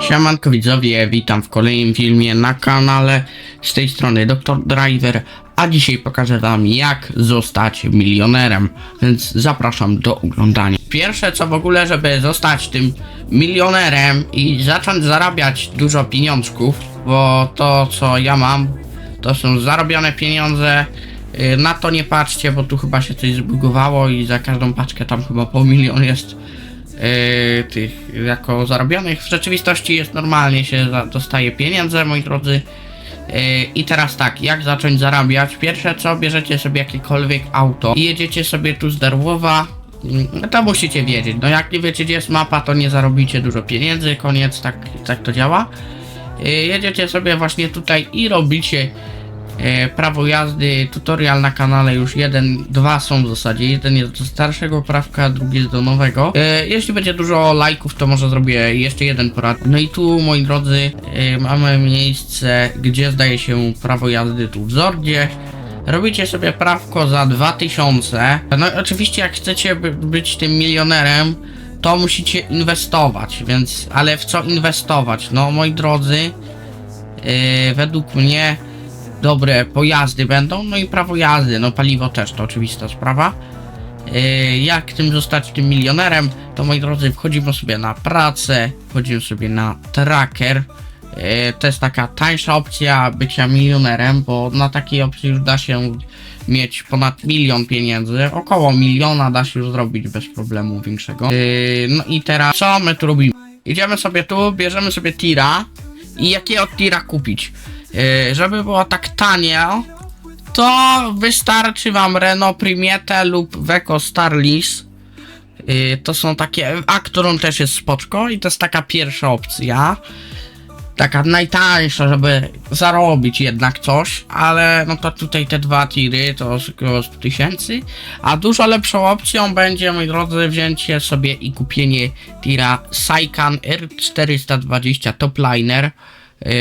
Siemanko widzowie, witam w kolejnym filmie na kanale z tej strony Dr. Driver, a dzisiaj pokażę wam jak zostać milionerem, więc zapraszam do oglądania. Pierwsze co w ogóle, żeby zostać tym milionerem i zacząć zarabiać dużo pieniążków, bo to co ja mam to są zarobione pieniądze, Yy, na to nie patrzcie, bo tu chyba się coś zbugowało i za każdą paczkę tam chyba po milion jest yy, tych jako zarobionych. W rzeczywistości jest normalnie się dostaje pieniądze, moi drodzy. Yy, I teraz tak, jak zacząć zarabiać? Pierwsze co, bierzecie sobie jakiekolwiek auto i jedziecie sobie tu z Darłowa. No to musicie wiedzieć. No jak nie wiecie gdzie jest mapa, to nie zarobicie dużo pieniędzy, koniec, tak, tak to działa. Yy, jedziecie sobie właśnie tutaj i robicie e, prawo jazdy, tutorial na kanale już jeden, dwa są w zasadzie. Jeden jest do starszego prawka, drugi jest do nowego. E, jeśli będzie dużo lajków, to może zrobię jeszcze jeden porad. No i tu, moi drodzy, e, mamy miejsce, gdzie zdaje się prawo jazdy tu w Zordzie. Robicie sobie prawko za 2000. No oczywiście jak chcecie by, być tym milionerem, to musicie inwestować, więc ale w co inwestować? No moi drodzy, e, według mnie dobre pojazdy będą, no i prawo jazdy, no paliwo też, to oczywista sprawa. Yy, jak tym zostać tym milionerem, to moi drodzy, wchodzimy sobie na pracę, wchodzimy sobie na tracker. Yy, to jest taka tańsza opcja bycia milionerem, bo na takiej opcji już da się mieć ponad milion pieniędzy, około miliona da się już zrobić bez problemu większego. Yy, no i teraz co my tu robimy? Idziemy sobie tu, bierzemy sobie tira i jakiego tira kupić? Yy, żeby było tak tanio, to wystarczy wam Renault Primiete lub Veco Starlis. Yy, to są takie, a którą też jest spoczko i to jest taka pierwsza opcja. Taka najtańsza, żeby zarobić jednak coś, ale no to tutaj te dwa tiry to około 100 tysięcy. A dużo lepszą opcją będzie, moi drodzy, wzięcie sobie i kupienie tira Saikan R420 Topliner. Yy,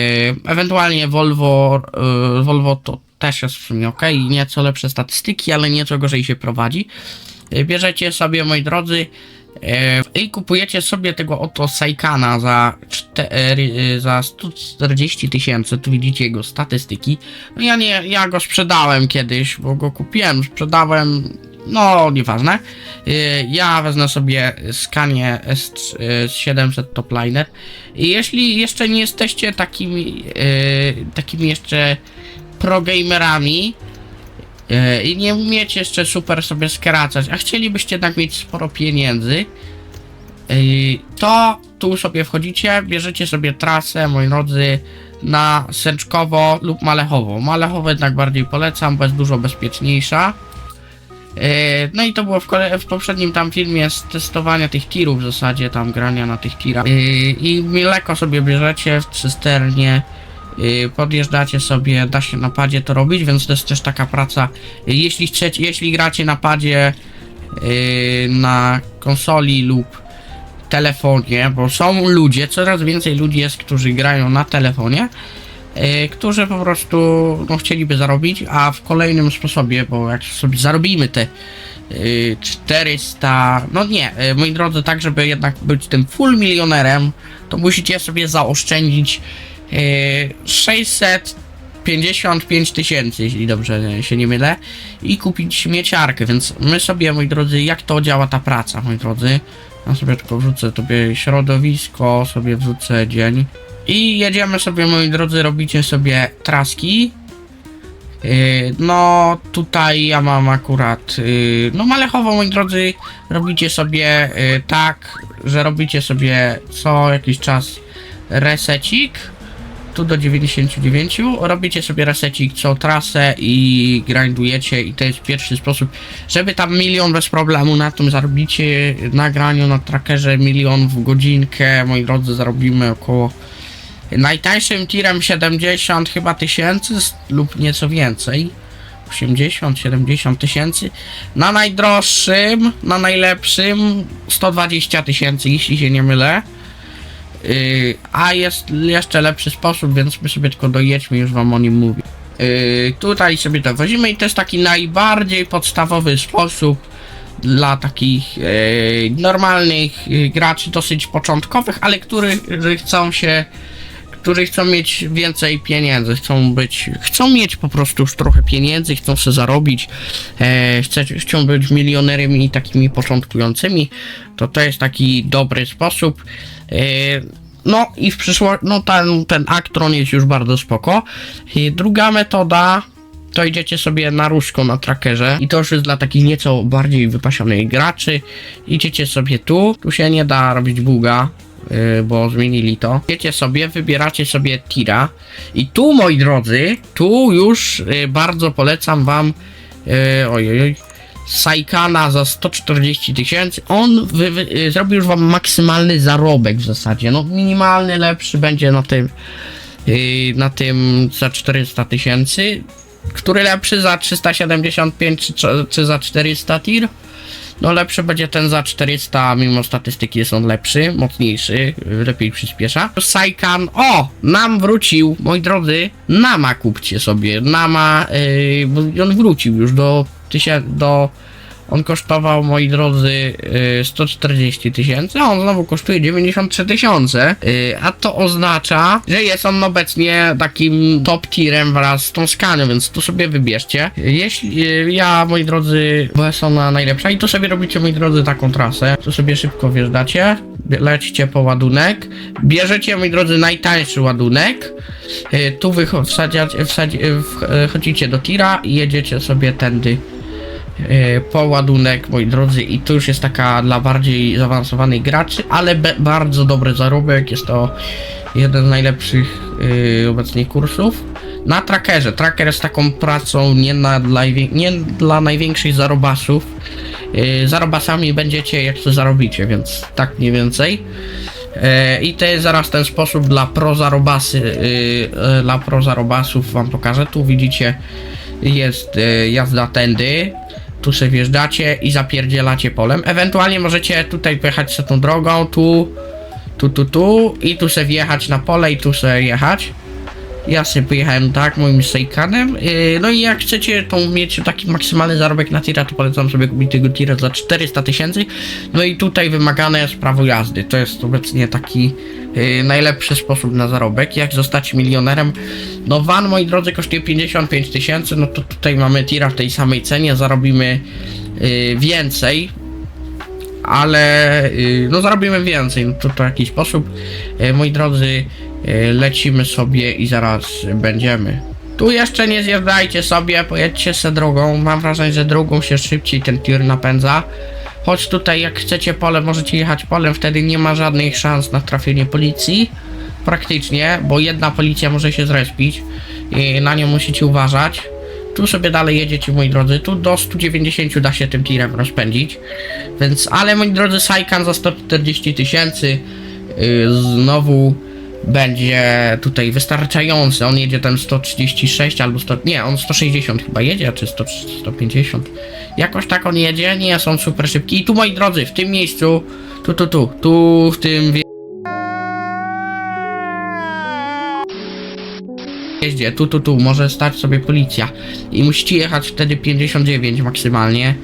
ewentualnie Volvo, yy, Volvo to też jest w sumie ok, nieco lepsze statystyki, ale nieco gorzej się prowadzi. Yy, bierzecie sobie, moi drodzy, i kupujecie sobie tego oto Saikana za, za 140 tysięcy, tu widzicie jego statystyki. No ja nie, ja go sprzedałem kiedyś, bo go kupiłem, sprzedałem, no nieważne. Yy, ja wezmę sobie Scanie S700 Topliner jeśli jeszcze nie jesteście takimi, yy, takimi jeszcze pro-gamerami yy, i nie umiecie jeszcze super sobie skracać, a chcielibyście jednak mieć sporo pieniędzy, to tu sobie wchodzicie, bierzecie sobie trasę, moi drodzy, na Sęczkowo lub Malechowo. Malechowo jednak bardziej polecam, bo jest dużo bezpieczniejsza. Yy, No i to było w, w poprzednim tam filmie z testowania tych tirów w zasadzie, tam grania na tych tirach. Yy, I mleko sobie bierzecie w cysternie, yy, podjeżdżacie sobie, da się na padzie to robić, więc to jest też taka praca. Jeśli chcecie, jeśli gracie na padzie, na konsoli lub telefonie, bo są ludzie, coraz więcej ludzi jest, którzy grają na telefonie, e, którzy po prostu no, chcieliby zarobić, a w kolejnym sposobie, bo jak sobie zarobimy te e, 400, no nie, e, moi drodzy, tak żeby jednak być tym full milionerem, to musicie sobie zaoszczędzić e, 655 tysięcy, jeśli dobrze się nie mylę, i kupić śmieciarkę, więc my sobie, moi drodzy, jak to działa ta praca, moi drodzy, ja sobie tylko wrzucę sobie środowisko, sobie wrzucę dzień. I jedziemy sobie, moi drodzy, robicie sobie traski. Yy, no, tutaj ja mam akurat, yy, no Malechowo, moi drodzy, robicie sobie yy, tak, że robicie sobie co jakiś czas resecik, tu do 99, robicie sobie resecik co trasę i grindujecie. I to jest pierwszy sposób, żeby tam milion bez problemu na tym zarobicie, nagraniu na trackerze milion w godzinkę, moi drodzy, zarobimy około najtańszym tirem 70 chyba tysięcy lub nieco więcej. 80-70 tysięcy. Na najdroższym, na najlepszym 120 tysięcy, jeśli się nie mylę. Yy, a jest jeszcze lepszy sposób, więc my sobie tylko dojedźmy, już wam o nim mówię. Yy, tutaj sobie to wozimy i to jest taki najbardziej podstawowy sposób dla takich e, normalnych e, graczy, dosyć początkowych, ale którzy chcą się którzy chcą mieć więcej pieniędzy, chcą być, chcą mieć po prostu już trochę pieniędzy, chcą sobie zarobić, e, chcą być milionerami takimi początkującymi, to to jest taki dobry sposób. E, no i w przyszłości, no ten, ten Actron jest już bardzo spoko. I druga metoda, to idziecie sobie na różko na trackerze i to już jest dla takich nieco bardziej wypasionych graczy. Idziecie sobie tu, tu się nie da robić buga, bo zmienili to. Idziecie sobie, wybieracie sobie tira i tu moi drodzy, tu już yy, bardzo polecam wam yy, oj, oj, oj, Saikana za 140 tysięcy, on wy, wy, y, zrobi już wam maksymalny zarobek w zasadzie, no minimalny lepszy będzie na tym y, na tym za 400 tysięcy, który lepszy za 375 czy, czy- czy za 400 tir? No lepszy będzie ten za 400, mimo statystyki jest on lepszy, mocniejszy, lepiej przyspiesza. Saikan, o, nam wrócił, moi drodzy, Nama kupcie sobie, Nama, yy, on wrócił już do, tysię, do, on kosztował, moi drodzy, yy, 140 tysięcy, a on znowu kosztuje 93 tysiące, yy, a to oznacza, że jest on obecnie takim top tierem wraz z tą skaną, więc tu sobie wybierzcie. Jeśli yy, ja, moi drodzy, jest ona najlepsza i tu sobie robicie, moi drodzy, taką trasę, tu sobie szybko wjeżdżacie, lecicie po ładunek, bierzecie, moi drodzy, najtańszy ładunek, tu wy wsadziacie, wsadzi, wchodzicie do tira i jedziecie sobie tędy e, po ładunek, moi drodzy, i to już jest taka dla bardziej zaawansowanych graczy, ale bardzo dobry zarobek, jest to jeden z najlepszych e, obecnie kursów. Na trackerze, tracker jest taką pracą nie, na, dla, nie dla największych zarobasów, e, zarobasami będziecie jak to zarobicie, więc tak mniej więcej. I to jest zaraz ten sposób dla pro zarobasy, e, e, dla pro zarobasów wam pokażę. Tu widzicie jest e, jazda tędy. Tu sobie wjeżdżacie i zapierdzielacie polem. Ewentualnie możecie tutaj pojechać sobie tą drogą, tu, tu, tu, tu i tu sobie wjechać na pole i tu sobie jechać. Ja sobie pojechałem tak, moim Seikanem. Yy, no i jak chcecie tą mieć taki maksymalny zarobek na tira, to polecam sobie kupić tego tira za 400 tysięcy. No i tutaj wymagane jest prawo jazdy. To jest obecnie taki najlepszy sposób na zarobek. Jak zostać milionerem? No van, moi drodzy, kosztuje 55 tysięcy, no to tutaj mamy tira w tej samej cenie, zarobimy yy, więcej ale y, no zarobimy więcej, no to, to jakiś sposób. Y, Moi drodzy, y, lecimy sobie i zaraz będziemy. Tu jeszcze nie zjeżdżajcie sobie, pojedźcie se drogą. Mam wrażenie, że drugą się szybciej ten tir napędza. Choć tutaj jak chcecie polem, możecie jechać polem, wtedy nie ma żadnych szans na trafienie policji. Praktycznie, bo jedna policja może się zrespić i na nią musicie uważać. Tu sobie dalej jedziecie, moi drodzy. Tu do 190 da się tym tirem rozpędzić. Więc, ale moi drodzy, Saikan za 140 tysięcy yy, znowu będzie tutaj wystarczający. On jedzie tam 136 albo 100, nie, on 160 chyba jedzie, czy 100, 150. Jakoś tak on jedzie, nie są super szybki. I tu moi drodzy, w tym miejscu, tu, tu, tu, tu, w tym wie- jeździe, tu, tu, tu, może stać sobie policja i musicie jechać wtedy 59 maksymalnie.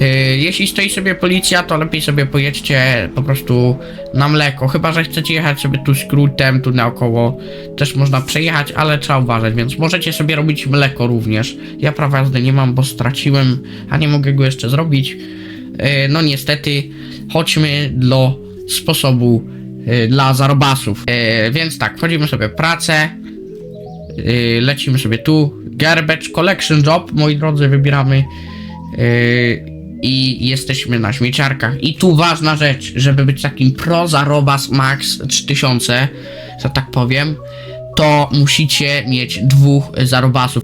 Yy, jeśli stoi sobie policja, to lepiej sobie pojedźcie po prostu na mleko, chyba że chcecie jechać sobie tu skrótem, tu naokoło, też można przejechać, ale trzeba uważać, więc możecie sobie robić mleko również. Ja prawa jazdy nie mam, bo straciłem, a nie mogę go jeszcze zrobić. Yy, no niestety, chodźmy do sposobu yy, dla zarobasów. Więc tak, wchodzimy sobie w pracę, lecimy sobie tu. Garbage Collection Job, moi drodzy, wybieramy. I jesteśmy na śmieciarkach. I tu ważna rzecz, żeby być takim pro zarobas max 3000, że tak powiem, to musicie mieć dwóch zarobasów.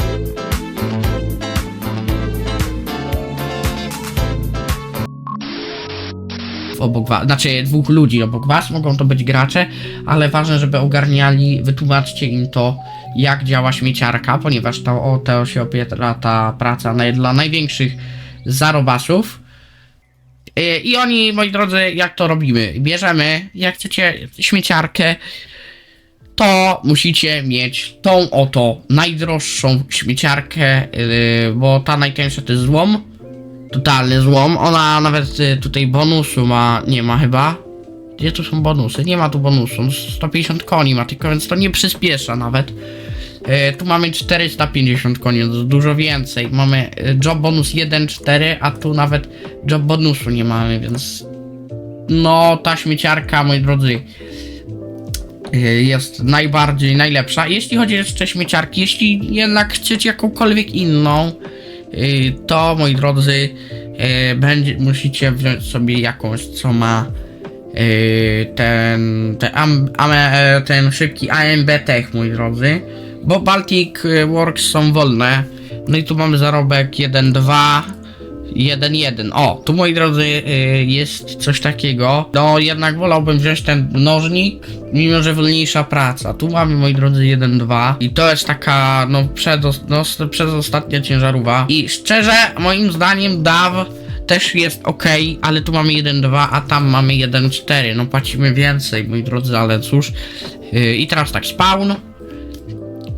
obok was, znaczy dwóch ludzi obok was, mogą to być gracze, ale ważne, żeby ogarniali, wytłumaczcie im to, jak działa śmieciarka, ponieważ to o to się opiera ta praca naj, dla największych zarobasów. Yy, I oni, moi drodzy, jak to robimy? Bierzemy, jak chcecie śmieciarkę, to musicie mieć tą oto najdroższą śmieciarkę, yy, bo ta najtańsza to jest złom. totalny złom. Ona nawet y, tutaj bonusu ma, nie ma chyba. Gdzie tu są bonusy? Nie ma tu bonusu. No, 150 koni ma tylko, więc to nie przyspiesza nawet. E, tu mamy 450 koni, jest dużo więcej. Mamy e, job bonus 1,4, a tu nawet job bonusu nie mamy, więc no ta śmieciarka, moi drodzy, e, jest najbardziej najlepsza. Jeśli chodzi jeszcze o śmieciarki, jeśli jednak chcecie jakąkolwiek inną, to moi drodzy, będzie, musicie wziąć sobie jakąś, co ma ten, ten, ten szybki AMB Tech, moi drodzy, bo Baltic e, Works są wolne. No i tu mamy zarobek 1,2. 1-1. O, tu moi drodzy y, jest coś takiego. No jednak wolałbym wziąć ten mnożnik, mimo że wolniejsza praca. Tu mamy moi drodzy 1-2 i to jest taka no, no przedostatnia ciężarówka. I szczerze moim zdaniem DAW też jest ok, ale tu mamy 1-2, a tam mamy 1-4. No płacimy więcej moi drodzy, ale cóż. Y, I teraz tak, spawn.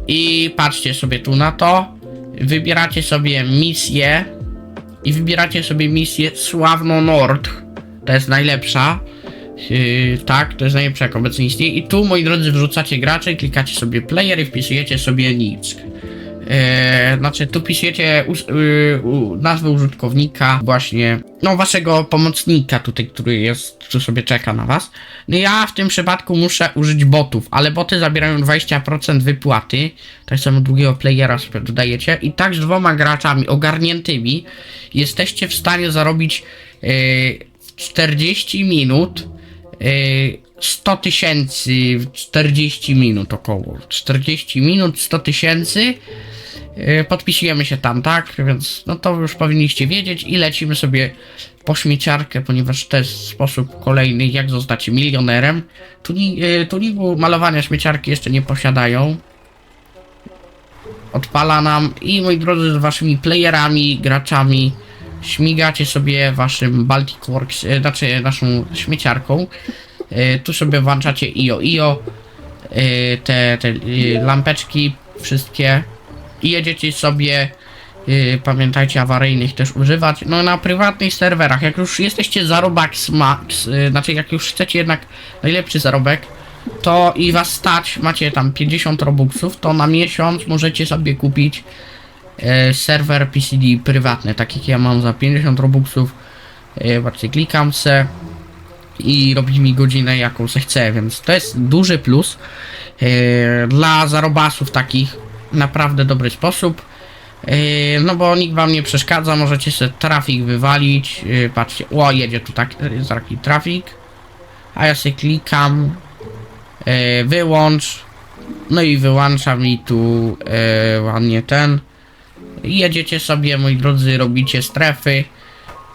I patrzcie sobie tu na to. Wybieracie sobie misję i wybieracie sobie misję Sławno Nord. To jest najlepsza. Yy, tak, to jest najlepsza jak obecnie istnieje. I tu, moi drodzy, wrzucacie graczy, klikacie sobie player i wpisujecie sobie nick. Yy, znaczy, tu pisujecie us, u, nazwę użytkownika, właśnie, no, waszego pomocnika tutaj, który jest, tu sobie czeka na was. No ja w tym przypadku muszę użyć botów, ale boty zabierają 20% wypłaty. Tak samo drugiego playera sobie dodajecie. I tak z dwoma graczami ogarniętymi jesteście w stanie zarobić yy, w 40 minut yy, 100 tysięcy w 40 minut około. 40 minut, 100 tysięcy. Yy, Podpisujemy się tam, tak? Więc no to już powinniście wiedzieć i lecimy sobie po śmieciarkę, ponieważ to jest sposób kolejny, jak zostać milionerem. Tuni- yy, Tuningu malowania śmieciarki jeszcze nie posiadają. Odpala nam i moi drodzy z waszymi playerami, graczami śmigacie sobie waszym Baltic Works, yy, znaczy naszą śmieciarką. Yy, Tu sobie włączacie IO IO, yy, te, te yy, lampeczki wszystkie i jedziecie sobie pamiętajcie awaryjnych też używać. No na prywatnych serwerach, jak już jesteście zarobax max, znaczy jak już chcecie jednak najlepszy zarobek, to i was stać, macie tam 50 robuxów, to na miesiąc możecie sobie kupić serwer PCD prywatny, tak jak ja mam za 50 robuxów. Yy, Zobaczcie, klikam se i robi mi godzinę jaką se chcę, więc to jest duży plus. Yy, dla zarobasów takich naprawdę dobry sposób. Yy, no bo nikt wam nie przeszkadza, możecie sobie trafik wywalić. Yy, patrzcie, o jedzie tu tak, jest taki trafik. A ja sobie klikam, wyłącz. No i wyłącza mi tu ładnie ten. Jedziecie sobie, moi drodzy, robicie strefy.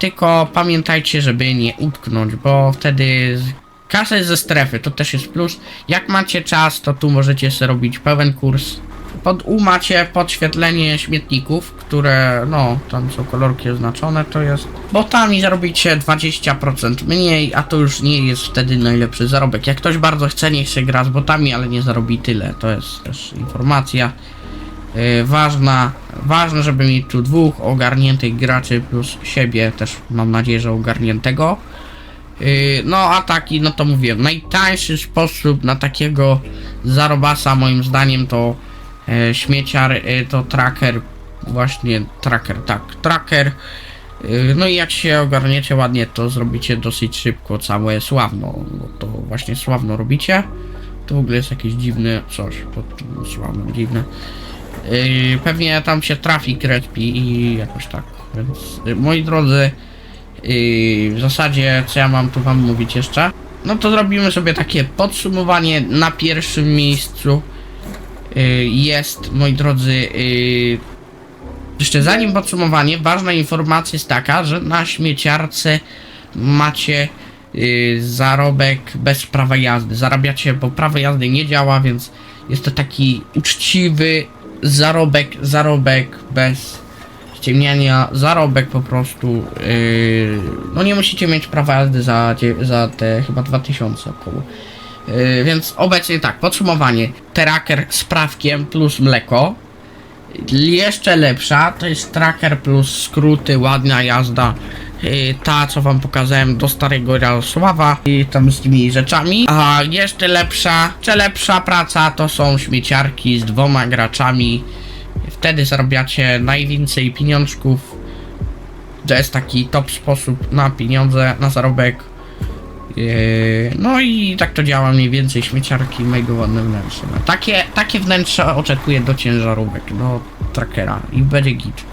Tylko pamiętajcie, żeby nie utknąć, bo wtedy kasa jest ze strefy, to też jest plus. Jak macie czas, to tu możecie sobie robić pełen kurs. Pod U macie podświetlenie śmietników, które, no, tam są kolorki oznaczone, to jest. Botami zarobicie 20% mniej, a to już nie jest wtedy najlepszy zarobek. Jak ktoś bardzo chce, niech się gra z botami, ale nie zarobi tyle. To jest też informacja ważna. Ważne, żeby mieć tu dwóch ogarniętych graczy plus siebie, też mam nadzieję, że ogarniętego. Yy, no a taki, no to mówię, najtańszy sposób na takiego zarobasa moim zdaniem to e, śmieciar, e, to tracker, właśnie tracker, tak, tracker. E, no i jak się ogarniecie ładnie, to zrobicie dosyć szybko całe sławno, bo to właśnie sławno robicie. To w ogóle jest jakieś dziwne coś pod sławno, dziwne. E, Pewnie tam się trafi respi i jakoś tak, więc e, moi drodzy, i w zasadzie, co ja mam tu wam mówić jeszcze? No to zrobimy sobie takie podsumowanie. Na pierwszym miejscu y, jest, moi drodzy, y, jeszcze zanim podsumowanie, ważna informacja jest taka, że na śmieciarce macie y, zarobek bez prawa jazdy. Zarabiacie, bo prawo jazdy nie działa, więc jest to taki uczciwy zarobek, zarobek bez ściemniania, zarobek po prostu. Yy, no nie musicie mieć prawa jazdy za, za te chyba 2000 około. Yy, więc obecnie tak, podsumowanie. Tracker z prawkiem plus mleko. Jeszcze lepsza to jest tracker plus skróty, ładna jazda. Yy, Ta, co wam pokazałem do starego Jarosława, i tam z tymi rzeczami. A jeszcze lepsza, czy lepsza praca to są śmieciarki z dwoma graczami. Wtedy zarabiacie najwięcej pieniążków. To jest taki top sposób na pieniądze, na zarobek. Yy, No i tak to działa mniej więcej śmieciarki mojego ładne wnętrze. Takie, takie wnętrze oczekuję do ciężarówek, do trackera i będzie git.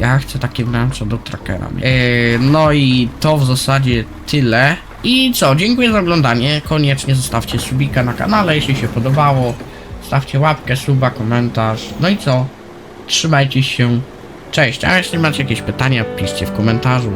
Ja chcę takie wnętrze do trackera. Yy, no i to w zasadzie tyle. I co, dziękuję za oglądanie. Koniecznie zostawcie subika na kanale, jeśli się podobało. Stawcie łapkę, suba, komentarz. No i co? Trzymajcie się. Cześć, a jeśli macie jakieś pytania, piszcie w komentarzu.